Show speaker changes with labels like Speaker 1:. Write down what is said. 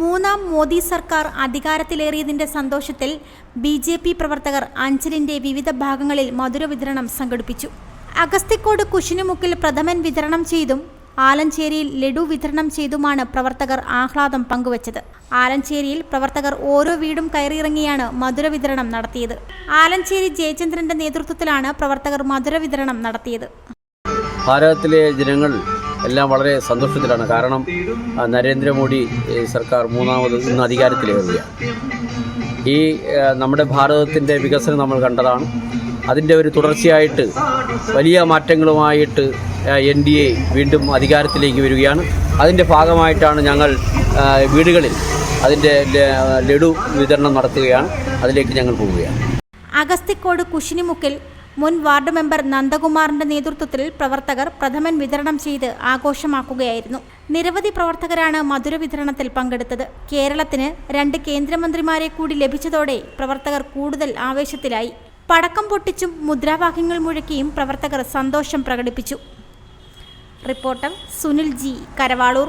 Speaker 1: മൂന്നാം മോദി സർക്കാർ അധികാരത്തിലേറിയതിന്റെ സന്തോഷത്തിൽ ബി ജെ പി പ്രവർത്തകർ അഞ്ചലിന്റെ വിവിധ ഭാഗങ്ങളിൽ മധുര വിതരണം സംഘടിപ്പിച്ചു. അഗസ്തിക്കോട് കുശിനുമുക്കിൽ പ്രഥമൻ വിതരണം ചെയ്തും ആലഞ്ചേരിയിൽ ലഡു വിതരണം ചെയ്തുമാണ് പ്രവർത്തകർ ആഹ്ലാദം പങ്കുവച്ചത്. ആലഞ്ചേരിയിൽ പ്രവർത്തകർ ഓരോ വീടും കയറിയിറങ്ങിയാണ് മധുര വിതരണം നടത്തിയത്. ആലഞ്ചേരി ജയചന്ദ്രന്റെ നേതൃത്വത്തിലാണ് പ്രവർത്തകർ മധുര വിതരണം നടത്തിയത്.
Speaker 2: ഭാരതത്തിലെ ജനങ്ങൾ എല്ലാം വളരെ സന്തോഷത്തിലാണ്. കാരണം നരേന്ദ്രമോദി സർക്കാർ മൂന്നാമത് ഇന്ന് അധികാരത്തിലേറുകയാണ്. ഈ നമ്മുടെ ഭാരതത്തിന്റെ വികസനം നമ്മൾ കണ്ടതാണ്. അതിന്റെ ഒരു തുടർച്ചയായിട്ട് വലിയ മാറ്റങ്ങളുമായിട്ട് എൻ ഡി എ വീണ്ടും അധികാരത്തിലേക്ക് വരികയാണ്. അതിന്റെ ഭാഗമായിട്ടാണ് ഞങ്ങൾ വീടുകളിൽ അതിന്റെ ലഡു വിതരണം നടത്തുകയാണ്. അതിലേക്ക് ഞങ്ങൾ പോവുകയാണ്.
Speaker 1: അഗസ്തിക്കോട് കുശിനിമുക്കിൽ മുൻ വാർഡ് മെമ്പർ നന്ദകുമാറിന്റെ നേതൃത്വത്തിൽ പ്രവർത്തകർ പ്രഥമൻ വിതരണം ചെയ്ത് ആഘോഷമാക്കുകയായിരുന്നു. നിരവധി പ്രവർത്തകരാണ് മധുര വിതരണത്തിൽ പങ്കെടുത്തത്. കേരളത്തിന് രണ്ട് കേന്ദ്രമന്ത്രിമാരെ കൂടി ലഭിച്ചതോടെ പ്രവർത്തകർ കൂടുതൽ ആവേശത്തിലായി. പടക്കം പൊട്ടിച്ചും മുദ്രാവാക്യങ്ങൾ മുഴക്കിയും പ്രവർത്തകർ സന്തോഷം പ്രകടിപ്പിച്ചു. Reporter Sunil G Karavaloor.